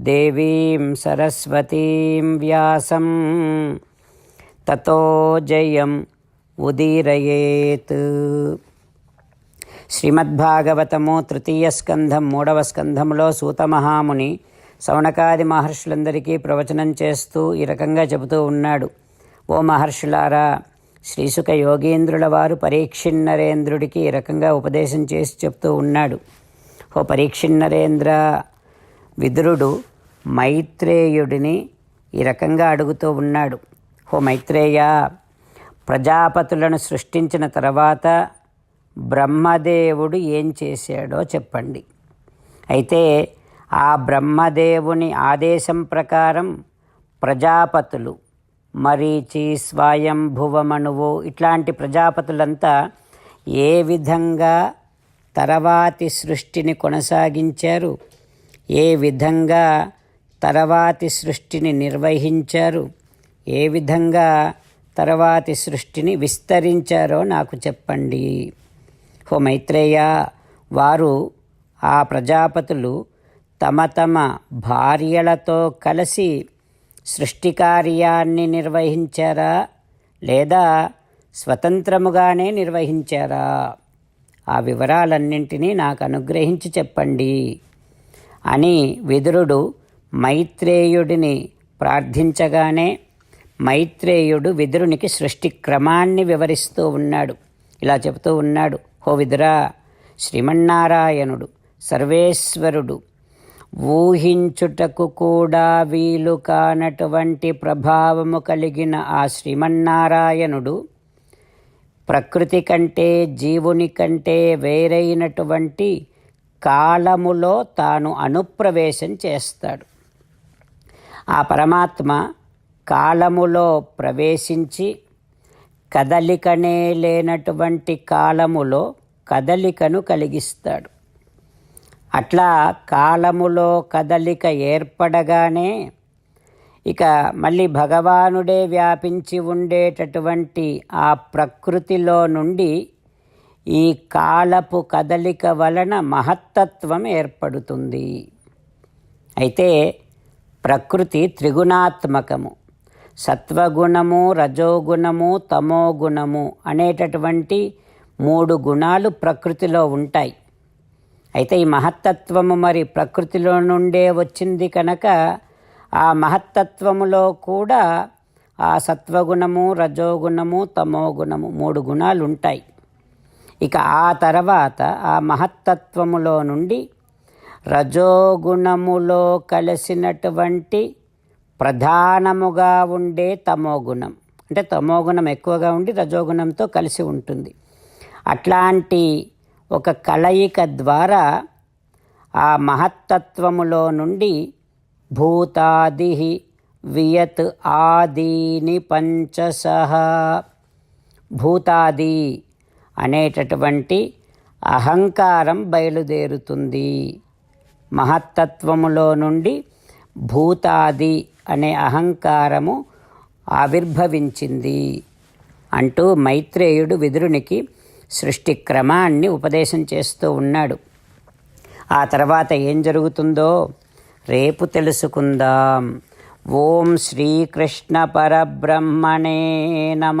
దేవీం సరస్వతీం వ్యాసం తతో జయం ఉదీరయేత్ శ్రీమద్భాగవతము తృతీయ స్కంధం మూడవ స్కంధములో సూతమహాముని సౌనకాది మహర్షులందరికీ ప్రవచనం చేస్తూ ఈ రకంగా చెబుతూ ఉన్నాడు. ఓ మహర్షులారా శ్రీసుక యోగేంద్రుల వారు పరీక్షిన్నరేంద్రుడికి ఈ రకంగా ఉపదేశం చేసి చెప్తూ ఉన్నాడు. ఓ పరీక్షిన్నరేంద్ర విదురుడు మైత్రేయుడిని ఈ రకంగా అడుగుతూ ఉన్నాడు. ఓ మైత్రేయ ప్రజాపతులను సృష్టించిన తర్వాత బ్రహ్మదేవుడు ఏం చేశాడో చెప్పండి. అయితే ఆ బ్రహ్మదేవుని ఆదేశం ప్రకారం ప్రజాపతులు మరీచి స్వయంభువమణువు ఇట్లాంటి ప్రజాపతులంతా ఏ విధంగా తర్వాతి సృష్టిని కొనసాగించారు? ఏ విధంగా తర్వాతి సృష్టిని నిర్వహించారు ఏ విధంగా తర్వాతి సృష్టిని విస్తరించారో నాకు చెప్పండి. హో మైత్రేయ వారు ఆ ప్రజాపతులు తమ తమ భార్యలతో కలిసి సృష్టి కార్యాన్ని నిర్వహించారా లేదా స్వతంత్రముగానే నిర్వహించారా? ఆ వివరాలన్నింటినీ నాకు అనుగ్రహించి చెప్పండి. అని విదురుడు మైత్రేయుడిని ప్రార్థించగానే మైత్రేయుడు విదురునికి సృష్టి క్రమాన్ని వివరిస్తూ ఉన్నాడు. ఇలా చెబుతూ ఉన్నాడు హో విదురా శ్రీమన్నారాయణుడు సర్వేశ్వరుడు ఊహించుటకు కూడా వీలు కానటువంటి ప్రభావము కలిగిన ఆ శ్రీమన్నారాయణుడు ప్రకృతి కంటే జీవుని కంటే వేరైనటువంటి కాలములో తాను అనుప్రవేశం చేస్తాడు. ఆ పరమాత్మ కాలములో ప్రవేశించి కదలికనే లేనటువంటి కాలములో కదలికను కలిగిస్తాడు. అట్లా కాలములో కదలిక ఏర్పడగానే ఇక మళ్ళీ భగవానుడే వ్యాపించి ఉండేటటువంటి ఆ ప్రకృతిలో నుండి ఈ కాలపు కదలిక వలన మహత్తత్వం ఏర్పడుతుంది. అయితే ప్రకృతి త్రిగుణాత్మకము. సత్వగుణము రజోగుణము తమోగుణము అనేటటువంటి మూడు గుణాలు ప్రకృతిలో ఉంటాయి. అయితే ఈ మహత్తత్వము మరి ప్రకృతిలో నుండే వచ్చింది కనుక ఆ మహత్తత్వములో కూడా ఆ సత్వగుణము రజోగుణము తమోగుణము మూడు గుణాలు ఉంటాయి. ఇక ఆ తర్వాత ఆ మహత్తత్వములో నుండి రజోగుణములో కలిసినటువంటి ప్రధానముగా ఉండే తమోగుణం. అంటే తమోగుణం ఎక్కువగా ఉండి రజోగుణంతో కలిసి ఉంటుంది. అట్లాంటి ఒక కలయిక ద్వారా ఆ మహత్తత్వములో నుండి భూతాది వియత్ ఆదీని పంచసహ భూతాది అనేటటువంటి అహంకారం బయలుదేరుతుంది. మహత్తత్వములో నుండి భూతాది అనే అహంకారము ఆవిర్భవించింది. అంటూ మైత్రేయుడు విదురునికి సృష్టి క్రమాన్ని ఉపదేశం చేస్తూ ఉన్నాడు. ఆ తర్వాత ఏం జరుగుతుందో రేపు తెలుసుకుందాం. ఓం శ్రీకృష్ణ పరబ్రహ్మణే నమ.